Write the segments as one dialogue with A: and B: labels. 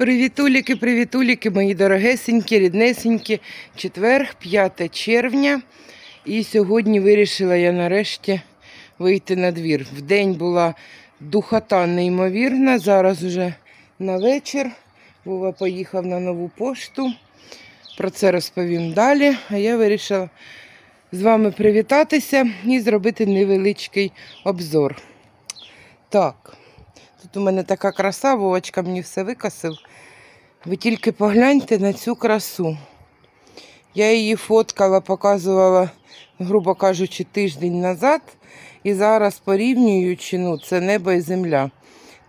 A: Привітуліки, привітуліки, мої дорогесенькі, ріднесенькі. Четвер, 5 червня. І сьогодні вирішила я нарешті вийти на двір. Вдень була духота неймовірна. Зараз вже на вечір. Вова поїхав на нову пошту. Про це розповім далі. А я вирішила з вами привітатися і зробити невеличкий обзор. Так, тут у мене така краса, Вовочка мені все викосив. Ви тільки погляньте на цю красу. Я її фоткала, показувала, грубо кажучи, тиждень назад. І зараз порівнюючи, ну, це небо і земля.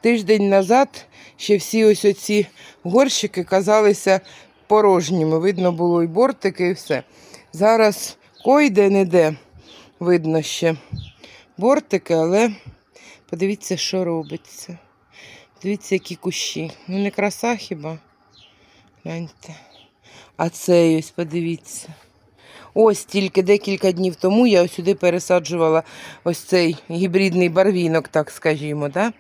A: Тиждень назад ще всі ось оці горщики казалися порожніми. Видно було і бортики, і все. Зараз койде не де видно ще бортики, але подивіться, що робиться. Дивіться, які кущі. Ну не краса хіба? Гляньте. А цей ось, подивіться. Ось тільки декілька днів тому я сюди пересаджувала ось цей гібридний барвінок, так скажімо. Да?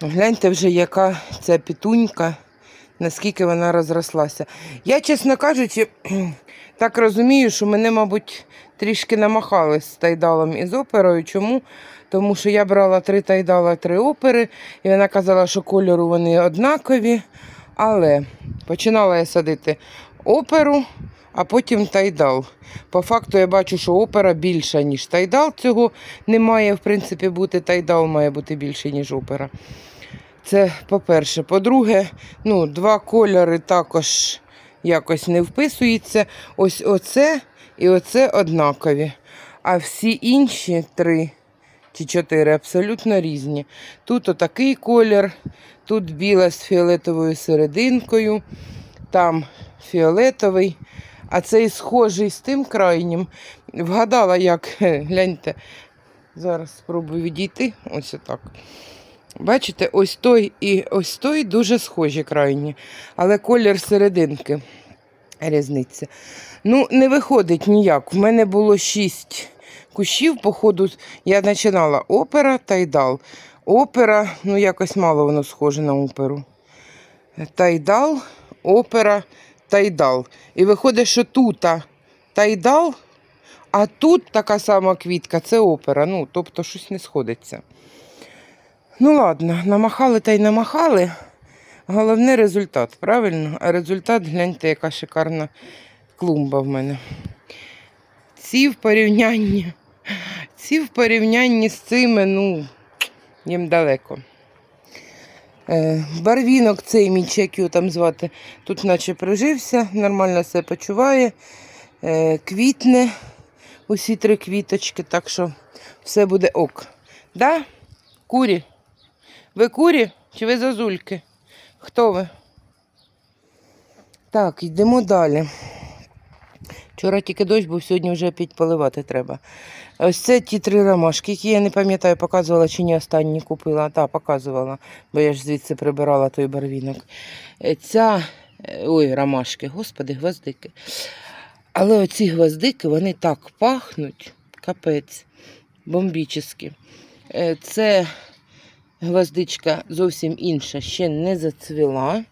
A: Гляньте вже, яка ця пітунька, наскільки вона розрослася. Я, чесно кажучи, так розумію, що мене, мабуть, трішки намахали з тайдалом і з оперою. Чому? Тому що я брала три тайдала, три опери, і вона казала, що кольору вони однакові. Але починала я садити оперу, а потім тайдал. По факту я бачу, що опера більша, ніж тайдал. Цього не має, в принципі, бути. Тайдал має бути більше, ніж опера. Це по-перше. По-друге, ну, два кольори також якось не вписуються. Ось оце і оце однакові. А всі інші три чи чотири абсолютно різні. Тут отакий колір, тут біла з фіолетовою серединкою, там фіолетовий, а цей схожий з тим крайнім. Вгадала, як, гляньте, зараз спробую відійти. Ось отак. Бачите, ось той і ось той дуже схожі крайні, але колір серединки різниця. Ну, не виходить ніяк. В мене було шість кущів, походу, я починала опера тайдал. Опера, ну якось мало воно схоже на оперу. Тайдал, опера, тайдал. І виходить, що тут тайдал, а тут така сама квітка це опера. Ну, тобто щось не сходиться. Ну, ладно, намахали та й намахали. Головне результат, правильно? А результат, гляньте, яка шикарна клумба в мене. Ці в порівнянні, ці в порівнянні з цими, ну, їм далеко. Е, барвінок цей мій, як його там звати, тут наче прижився, нормально себе почуває, е, квітне усі три квіточки, так що все буде ок. Да? Курі? Ви курі чи ви зазульки? Хто ви? Так, йдемо далі. Вчора тільки дощ, був, сьогодні вже опять поливати треба. Ось це ті три ромашки, які я не пам'ятаю, показувала чи ні останні купила. Так, показувала, бо я ж звідси прибирала той барвінок. Е, Ця, е, ой, ромашки, господи, гвоздики. Але оці гвоздики, вони так пахнуть, капець, бомбічні. Е, Це гвоздичка зовсім інша, ще не зацвіла.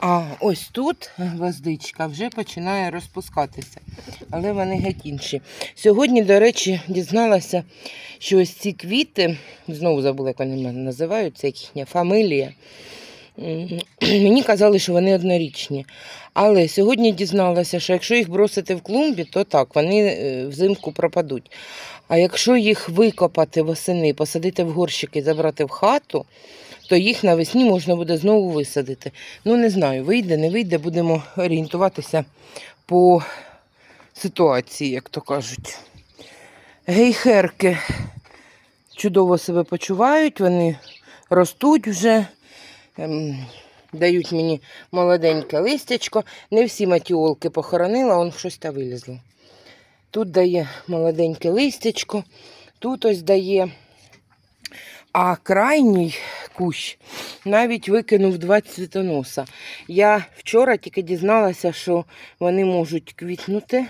A: А ось тут гвоздичка вже починає розпускатися, але вони геть інші. Сьогодні, до речі, дізналася, що ось ці квіти, знову забула, як вони називаються, як їхня фамилія. Мені казали, що вони однорічні. Але сьогодні дізналася, що якщо їх бросити в клумбі, то так, вони е, взимку пропадуть. А якщо їх викопати восени, посадити в горщики і забрати в хату, то їх навесні можна буде знову висадити. Ну, не знаю, вийде, не вийде, будемо орієнтуватися по ситуації, як то кажуть. Гейхерки чудово себе почувають, вони ростуть вже, ем, дають мені молоденьке листячко. Не всі матіолки похоронила, он щось та вилізло. Тут дає молоденьке листячко, тут ось дає. А крайній кущ навіть викинув два цвітоноса. Я вчора тільки дізналася, що вони можуть квітнути.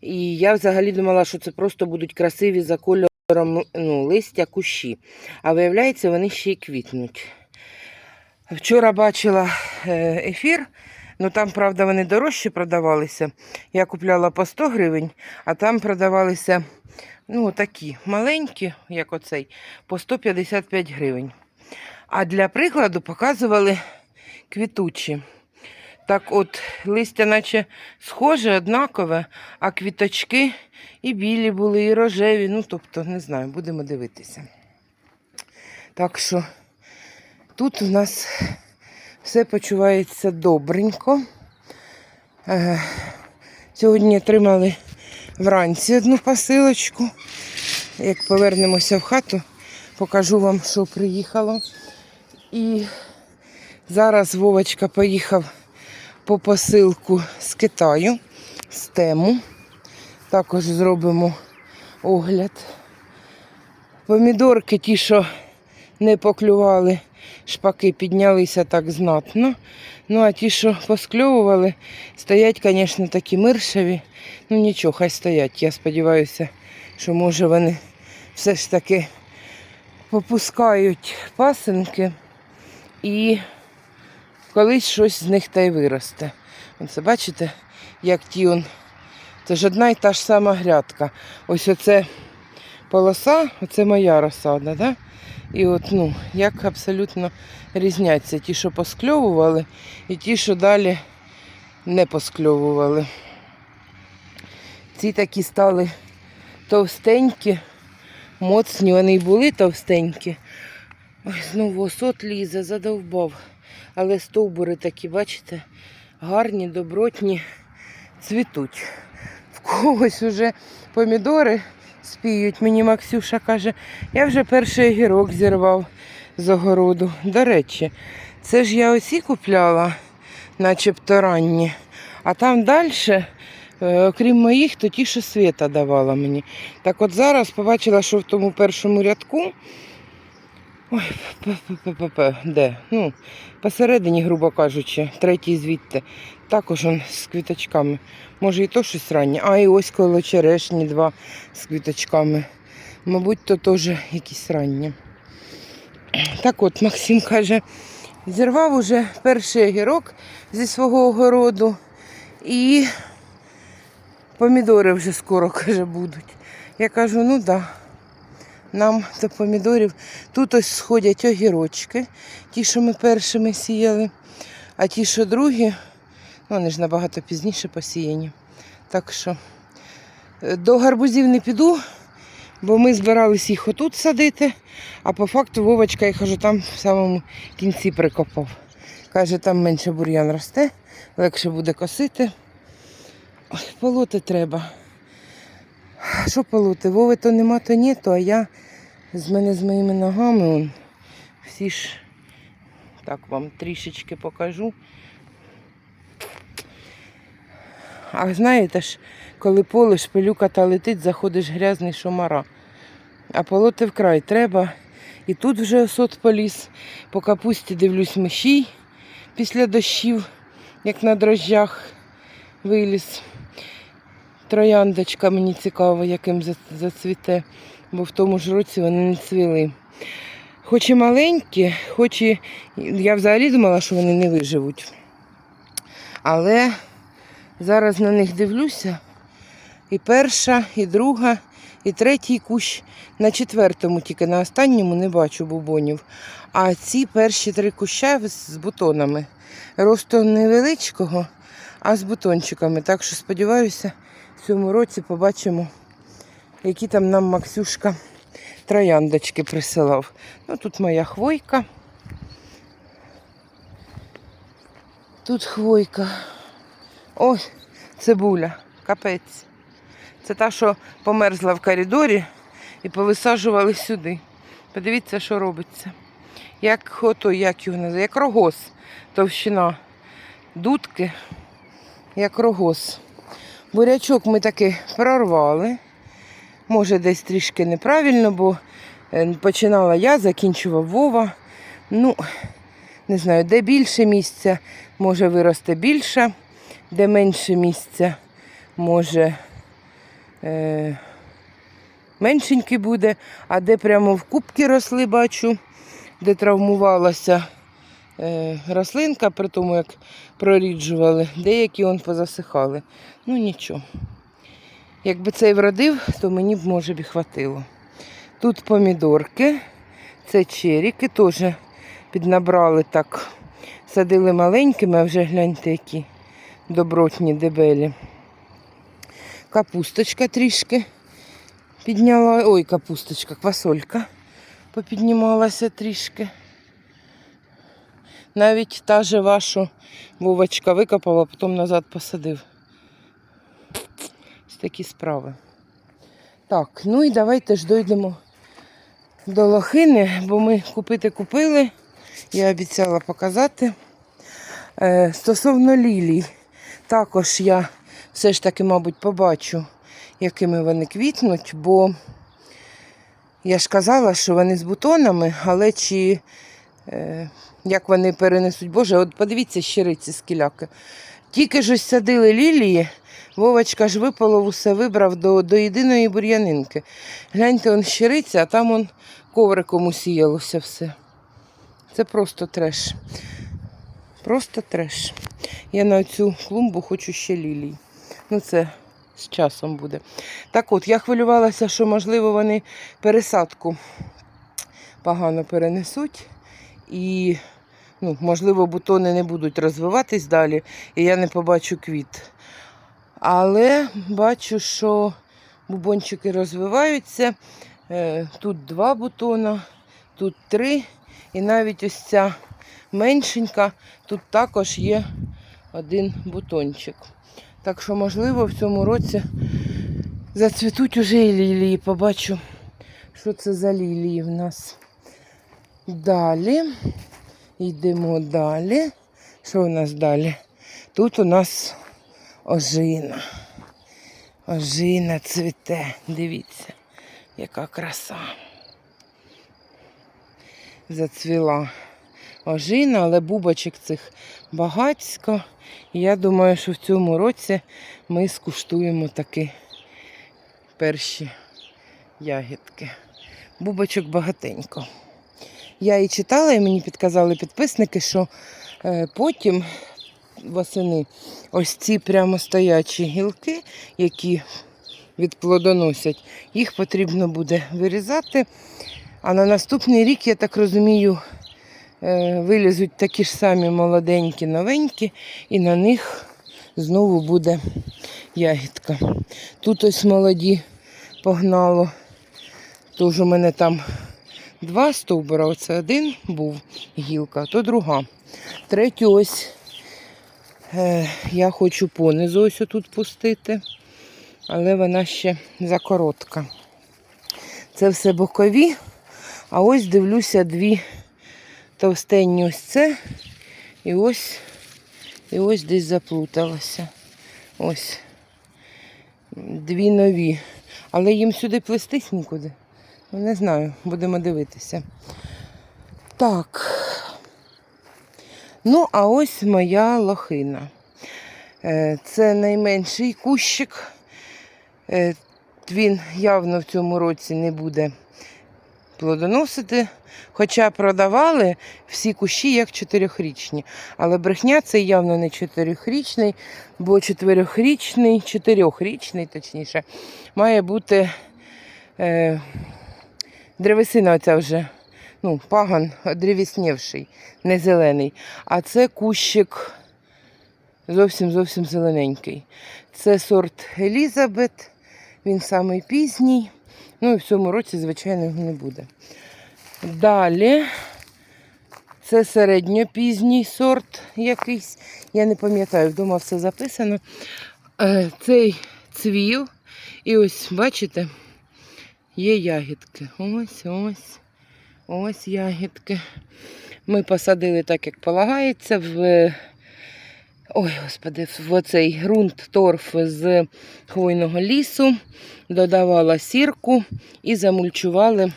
A: І я взагалі думала, що це просто будуть красиві за кольором ну, листя кущі. А виявляється, вони ще й квітнуть. Вчора бачила е, ефір, ну там, правда, вони дорожче продавалися. Я купляла по 100 гривень, а там продавалися ну, такі маленькі, як оцей, по 155 гривень. А для прикладу показували квітучі. Так от, листя наче схоже, однакове, а квіточки і білі були, і рожеві. Ну, тобто, не знаю, будемо дивитися. Так що тут у нас все почувається добренько. Е, Сьогодні отримали вранці одну посилочку. Як повернемося в хату, покажу вам, що приїхало. І зараз Вовочка поїхав по посилку з Китаю, з тему. Також зробимо огляд. Помідорки ті, що не поклювали, шпаки піднялися так знатно. Ну, а ті, що поскльовували, стоять, звісно, такі миршеві. Ну нічого, хай стоять. Я сподіваюся, що може вони все ж таки попускають пасинки і колись щось з них та й виросте. Оце бачите, як ті он. Це ж одна і та ж сама грядка. Ось оце полоса, оце моя розсада, да? І от, ну, як абсолютно різняться ті, що поскльовували, і ті, що далі не поскльовували. Ці такі стали товстенькі, моцні, вони й були товстенькі. Ой, знову осот лізе, задовбав. Але стовбури такі, бачите, гарні, добротні, цвітуть. В когось уже помідори спіють. Мені Максюша каже, я вже перший огірок зірвав з огороду. До речі, це ж я оці купляла, начебто ранні. А там далі, окрім моїх, то ті, що світа давала мені. Так от зараз побачила, що в тому першому рядку. Ой, п-п-п-п-п, де? Ну, посередині, грубо кажучи, третій звідти. Також он з квіточками. Може і то щось раннє. А і ось коло черешні два з квіточками. Мабуть, то теж якісь ранні. Так от Максим каже, зірвав уже перший огірок зі свого огороду. І помідори вже скоро, каже, будуть. Я кажу, ну так. Да. Нам до помідорів тут ось сходять огірочки, ті, що ми першими сіяли, а ті, що другі, ну, вони ж набагато пізніше посіяні. Так що е, до гарбузів не піду, бо ми збирались їх отут садити, а по факту Вовочка, я кажу, там в самому кінці прикопав. Каже, там менше бур'ян росте, легше буде косити. Ой, полоти треба. Що полоти? Вови то нема, то ні, то а я з мене з моїми ногами он, всі ж так вам трішечки покажу. А знаєте ж, коли поле шпилюка та летить, заходиш грязний шомара. А полоти вкрай треба. І тут вже осот поліз. По капусті дивлюсь мишій після дощів, як на дрожжах виліз. Трояндочка мені цікаво, яким зацвіте, бо в тому ж році вони не цвіли. Хоч і маленькі, хоч і я взагалі думала, що вони не виживуть. Але зараз на них дивлюся. І перша, і друга, і третій кущ на четвертому, тільки на останньому не бачу бубонів. А ці перші три куща з бутонами. Росту невеличкого, а з бутончиками. Так що сподіваюся, цьому році побачимо, які там нам Максюшка трояндочки присилав. Ну, тут моя хвойка. Тут хвойка. Ой, цибуля, капець. Це та, що померзла в коридорі і повисаджували сюди. Подивіться, що робиться. Як ото, як його називає, як рогоз, товщина дудки, як рогоз. Бурячок ми таки прорвали. Може, десь трішки неправильно, бо е, починала я, закінчував Вова. Ну, не знаю, де більше місця, може виросте більше, де менше місця, може е, меншенький буде, а де прямо в кубки росли, бачу, де травмувалася, рослинка, при тому як проріджували, деякі он позасихали. Ну нічого. Якби цей вродив, то мені б може б і хватило. Тут помідорки, це черіки, теж піднабрали так. Садили маленькими, а вже гляньте, які добротні дебелі. Капусточка трішки підняла. Ой, капусточка, квасолька попіднімалася трішки. Навіть та же вашу Вовочка викопала, потім назад посадив. Ось такі справи. Так, ну і давайте ж дойдемо до лохини, бо ми купити купили. Я обіцяла показати. Е, стосовно лілій, також я все ж таки, мабуть, побачу, якими вони квітнуть, бо я ж казала, що вони з бутонами, але чи е, як вони перенесуть, Боже, от подивіться щириці скіляки. Тільки ж садили лілії, Вовочка ж випалов усе вибрав до, до єдиної бур'янинки. Гляньте, он щириця, а там он ковриком усіялося все. Це просто треш. Просто треш. Я на цю клумбу хочу ще лілій. Ну, це з часом буде. Так от, я хвилювалася, що, можливо, вони пересадку погано перенесуть. І, ну, можливо, бутони не будуть розвиватись далі, і я не побачу квіт. Але бачу, що бубончики розвиваються. Е, Тут два бутона, тут три. І навіть ось ця меншенька, тут також є один бутончик. Так що, можливо, в цьому році зацвітуть уже і лілії. Побачу, що це за лілії в нас. Далі. Йдемо далі. Що у нас далі? Тут у нас ожина. Ожина цвіте. Дивіться, яка краса. Зацвіла ожина, але бубочок цих багацько. І я думаю, що в цьому році ми скуштуємо такі перші ягідки. Бубочок багатенько. Я і читала, і мені підказали підписники, що е, потім восени ось ці прямо стоячі гілки, які відплодоносять, їх потрібно буде вирізати. А на наступний рік, я так розумію, е, вилізуть такі ж самі молоденькі, новенькі, і на них знову буде ягідка. Тут ось молоді погнало. Тож у мене там два стовбура, оце один був гілка, то друга. Третю ось е, я хочу понизу ось тут пустити, але вона ще закоротка. Це все бокові, а ось дивлюся дві товстенні ось це. І ось, і ось десь заплуталася. Ось. Дві нові. Але їм сюди плестись нікуди. Ну, Не знаю, будемо дивитися. Так. Ну, а ось моя лохина. Е, Це найменший кущик. Е, Він явно в цьому році не буде плодоносити. Хоча продавали всі кущі як чотирьохрічні. Але брехня це явно не чотирьохрічний, бо чотирьохрічний, чотирьохрічний, точніше, має бути е, древесина оця вже, ну, паган древіснівший, не зелений. А це кущик зовсім зовсім зелененький. Це сорт Елізабет, він самий пізній. Ну і в цьому році, звичайно, його не буде. Далі це середньопізній сорт якийсь. Я не пам'ятаю, вдома все записано. Е, Цей цвів. І ось, бачите, є ягідки. Ось, ось, ось ягідки. Ми посадили так, як полагається, в ой, господи, в оцей ґрунт торф з хвойного лісу, додавала сірку і замульчували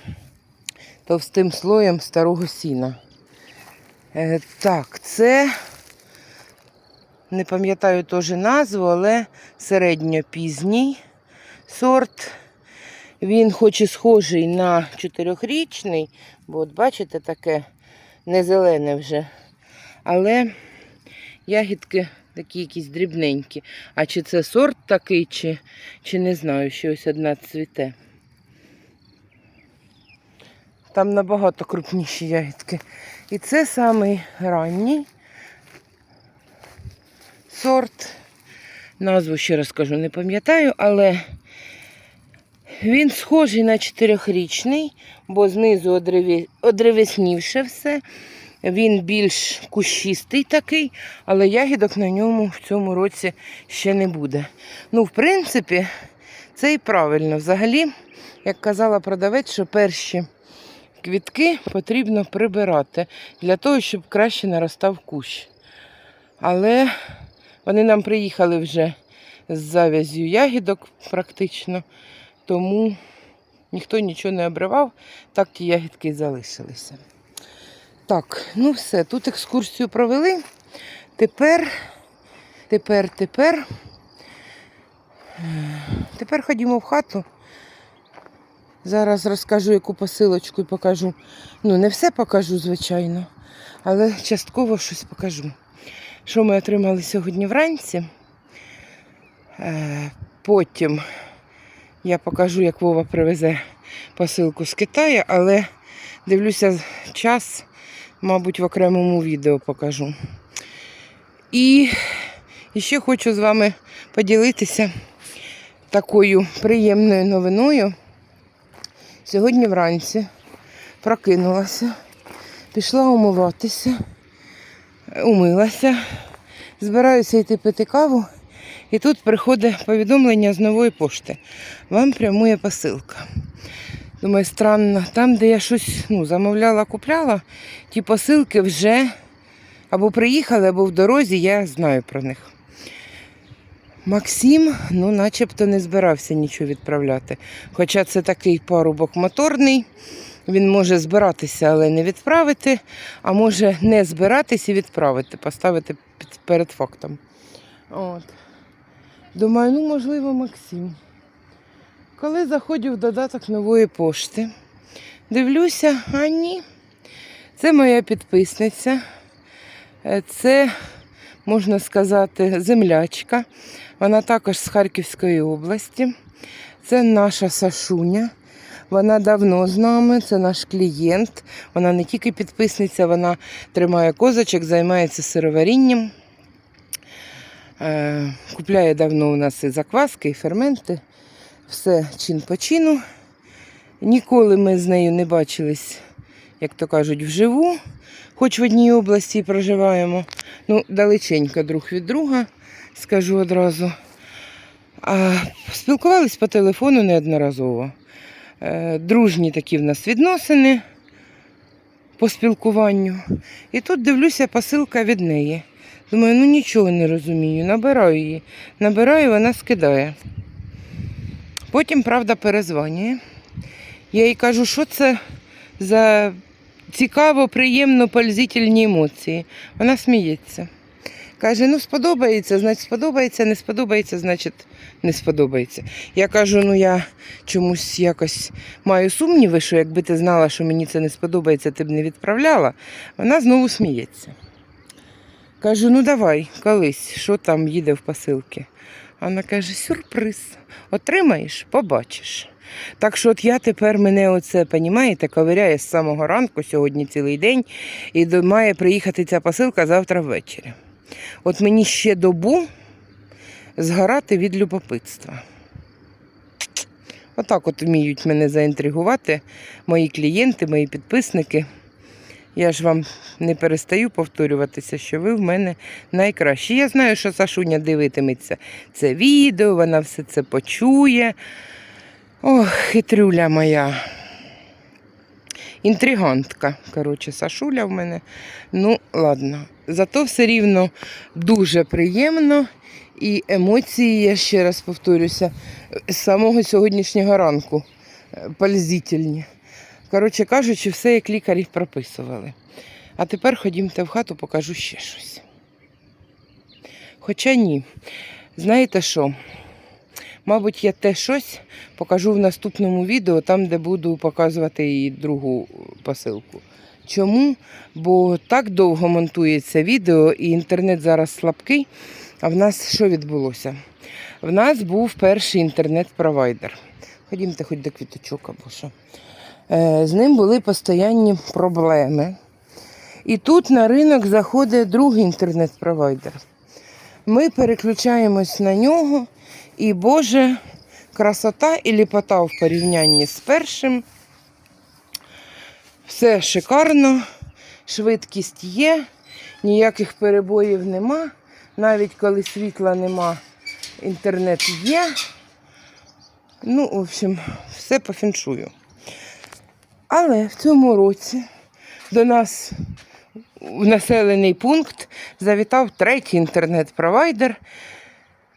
A: товстим слоєм старого сіна. Е, так, це не пам'ятаю теж назву, але середньопізній сорт. Він хоч і схожий на чотирьохрічний, бо от бачите, таке не зелене вже. Але ягідки такі якісь дрібненькі. А чи це сорт такий, чи, чи не знаю, що ось одна цвіте. Там набагато крупніші ягідки. І це самий ранній сорт. Назву ще раз кажу, не пам'ятаю, але він схожий на чотирьохрічний, бо знизу одреві... одревеснівше все. Він більш кущистий такий, але ягідок на ньому в цьому році ще не буде. Ну, в принципі, це і правильно. Взагалі, як казала продавець, що перші квітки потрібно прибирати для того, щоб краще наростав кущ. Але вони нам приїхали вже з завязю ягідок практично, тому ніхто нічого не обривав, так ті ягідки залишилися. Так, ну все, тут екскурсію провели. Тепер, тепер, тепер. Тепер ходімо в хату. Зараз розкажу яку посилочку і покажу. Ну, не все покажу, звичайно, але частково щось покажу. Що ми отримали сьогодні вранці. Е, Потім я покажу, як Вова привезе посилку з Китаю, але дивлюся час, мабуть, в окремому відео покажу. І, ще хочу з вами поділитися такою приємною новиною. Сьогодні вранці прокинулася, пішла умиватися, умилася, збираюся йти пити каву. І тут приходить повідомлення з нової пошти. Вам прямує посилка. Думаю, странно, там, де я щось ну, замовляла, купляла, ті посилки вже або приїхали, або в дорозі, я знаю про них. Максим, ну, начебто не збирався нічого відправляти. Хоча це такий парубок моторний, він може збиратися, але не відправити, а може не збиратися і відправити, поставити перед фактом. От. Думаю, ну, можливо, Максим. Коли заходжу в додаток нової пошти, дивлюся, а ні. Це моя підписниця. Е, Це, можна сказати, землячка. Вона також з Харківської області. Це наша Сашуня. Вона давно з нами, це наш клієнт. Вона не тільки підписниця, вона тримає козочок, займається сироварінням. Е, Купляє давно у нас і закваски, і ферменти. Все чин по чину. Ніколи ми з нею не бачились, як то кажуть, вживу, хоч в одній області проживаємо. Ну, далеченько друг від друга, скажу одразу. А спілкувались по телефону неодноразово. Е, Дружні такі в нас відносини по спілкуванню. І тут дивлюся посилка від неї. Думаю, ну нічого не розумію. Набираю її. Набираю, вона скидає. Потім, правда, перезванює. Я їй кажу, що це за цікаво, приємно, пользительні емоції. Вона сміється. Каже, ну сподобається, значить сподобається, не сподобається, значить не сподобається. Я кажу, ну я чомусь якось маю сумніви, що якби ти знала, що мені це не сподобається, ти б не відправляла. Вона знову сміється. Кажу, ну давай, колись, що там їде в посилки. Вона каже, сюрприз. Отримаєш, побачиш. Так що от я тепер мене оце, понімаєте, ковиряє з самого ранку, сьогодні цілий день, і має приїхати ця посилка завтра ввечері. От мені ще добу згорати від любопитства. Отак от вміють мене заінтригувати мої клієнти, мої підписники. Я ж вам не перестаю повторюватися, що ви в мене найкращі. Я знаю, що Сашуня дивитиметься це відео, вона все це почує. Ох, хитрюля моя. Інтригантка. Коротше, Сашуля в мене. Ну, ладно. Зато все рівно дуже приємно. І емоції, я ще раз повторюся, з самого сьогоднішнього ранку е, пользительні. Коротше кажучи, все як лікарі прописували. А тепер ходімте в хату, покажу ще щось. Хоча ні. Знаєте що? Мабуть, я те щось покажу в наступному відео, там, де буду показувати і другу посилку. Чому? Бо так довго монтується відео і інтернет зараз слабкий. А в нас що відбулося? В нас був перший інтернет-провайдер. Ходімте хоч до квіточок або що. Е, З ним були постійні проблеми. І тут на ринок заходить другий інтернет-провайдер. Ми переключаємось на нього, і Боже, красота і ліпота в порівнянні з першим. Все шикарно, швидкість є, ніяких перебоїв нема. Навіть коли світла нема, інтернет є. Ну, в общем, все по фіншую. Але в цьому році до нас в населений пункт завітав третій інтернет-провайдер.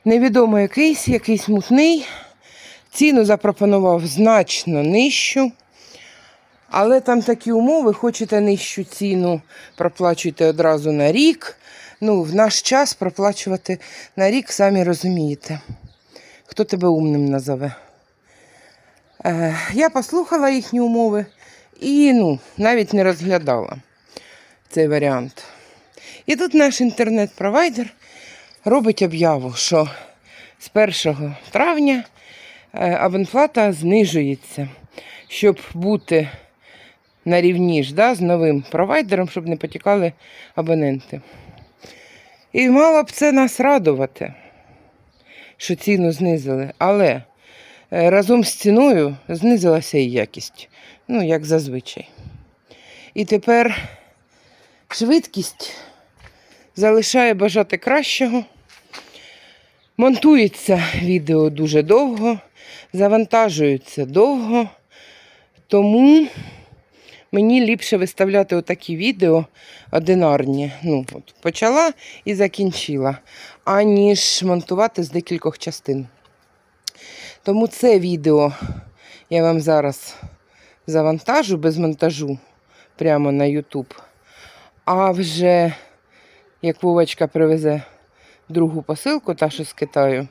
A: Невідомо якийсь, якийсь мутний. Ціну запропонував значно нижчу. Але там такі умови, хочете нижчу ціну, проплачуйте одразу на рік. Ну, в наш час проплачувати на рік, самі розумієте. Хто тебе умним назове? Е, я послухала їхні умови і ну, навіть не розглядала цей варіант. І тут наш інтернет-провайдер робить об'яву, що з 1 травня е, абонплата знижується, щоб бути на рівні ж да, з новим провайдером, щоб не потікали абоненти. І мало б це нас радувати, що ціну знизили. Але разом з ціною знизилася і якість, ну, як зазвичай. І тепер швидкість залишає бажати кращого. Монтується відео дуже довго, завантажується довго, тому мені ліпше виставляти отакі відео одинарні. Ну, от почала і закінчила, аніж монтувати з декількох частин. Тому це відео я вам зараз завантажу без монтажу прямо на YouTube. А вже як Вовочка привезе другу посилку, та що з Китаю,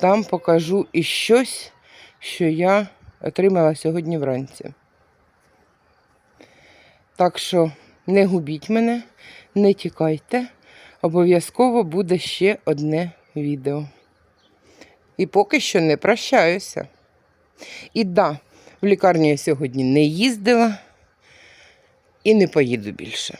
A: там покажу і щось, що я отримала сьогодні вранці. Так що не губіть мене, не тікайте. Обов'язково буде ще одне відео. І поки що не прощаюся. І да, в лікарню я сьогодні не їздила і не поїду більше.